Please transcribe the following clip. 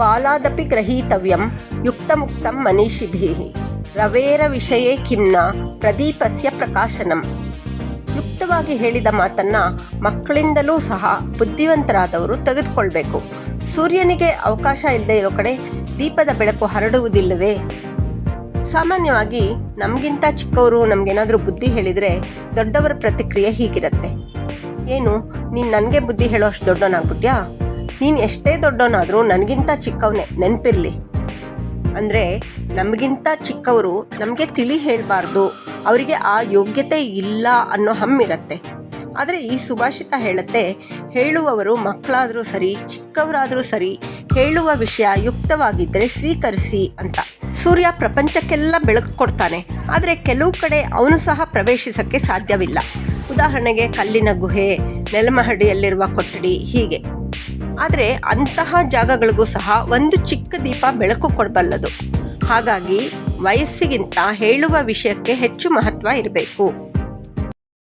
ಗ್ರಹೀತವ್ಯಂ ಯುಕ್ತಮುಕ್ತಂ ಮನೀಷಿಭಿ ರವೇರ ವಿಷಯೇ ಕಿಮ್ನ ಪ್ರದೀಪಸ್ಯ ಪ್ರಕಾಶನಂ. ಯುಕ್ತವಾಗಿ ಹೇಳಿದ ಮಾತನ್ನ ಮಕ್ಕಳಿಂದಲೂ ಸಹ ಬುದ್ಧಿವಂತರಾದವರು ತೆಗೆದುಕೊಳ್ಬೇಕು. ಸೂರ್ಯನಿಗೆ ಅವಕಾಶ ಇಲ್ಲದೆ ಇರೋ ಕಡೆ ದೀಪದ ಬೆಳಕು ಹರಡುವುದಿಲ್ಲವೇ? ಸಾಮಾನ್ಯವಾಗಿ ನಮಗಿಂತ ಚಿಕ್ಕವರು ನಮಗೇನಾದರೂ ಬುದ್ಧಿ ಹೇಳಿದರೆ ದೊಡ್ಡವರ ಪ್ರತಿಕ್ರಿಯೆ ಹೀಗಿರುತ್ತೆ. ಏನು, ನೀನು ನನಗೆ ಬುದ್ಧಿ ಹೇಳೋ ಅಷ್ಟು ದೊಡ್ಡವನಾಗ್ಬಿಟ್ಯಾ? ನೀನು ಎಷ್ಟೇ ದೊಡ್ಡವನಾದರೂ ನನಗಿಂತ ಚಿಕ್ಕವನೇ, ನೆನಪಿರಲಿ. ಅಂದರೆ ನಮಗಿಂತ ಚಿಕ್ಕವರು ನಮಗೆ ತಿಳಿ ಹೇಳಬಾರ್ದು, ಅವರಿಗೆ ಆ ಯೋಗ್ಯತೆ ಇಲ್ಲ ಅನ್ನೋ ಹಮ್ಮಿರತ್ತೆ ಆದರೆ ಈ ಸುಭಾಷಿತ ಹೇಳುತ್ತೆ, ಹೇಳುವವರು ಮಕ್ಕಳಾದರೂ ಸರಿ, ಚಿಕ್ಕವರಾದರೂ ಸರಿ, ಹೇಳುವ ವಿಷಯ ಯುಕ್ತವಾಗಿದ್ದರೆ ಸ್ವೀಕರಿಸಿ ಅಂತ. ಸೂರ್ಯ ಪ್ರಪಂಚಕ್ಕೆಲ್ಲ ಬೆಳಕು ಕೊಡ್ತಾನೆ, ಆದರೆ ಕೆಲವು ಕಡೆ ಅವನು ಸಹ ಪ್ರವೇಶಿಸಕ್ಕೆ ಸಾಧ್ಯವಿಲ್ಲ. ಉದಾಹರಣೆಗೆ ಕಲ್ಲಿನ ಗುಹೆ, ನೆಲಮಹಡಿಯಲ್ಲಿರುವ ಕೊಠಡಿ, ಹೀಗೆ. ಆದರೆ ಅಂತಹ ಜಾಗಗಳಿಗೂ ಸಹ ಒಂದು ಚಿಕ್ಕ ದೀಪ ಬೆಳಕು ಕೊಡಬಲ್ಲದು. ಹಾಗಾಗಿ ವಯಸ್ಸಿಗಿಂತ ಹೇಳುವ ವಿಷಯಕ್ಕೆ ಹೆಚ್ಚು ಮಹತ್ವ ಇರಬೇಕು.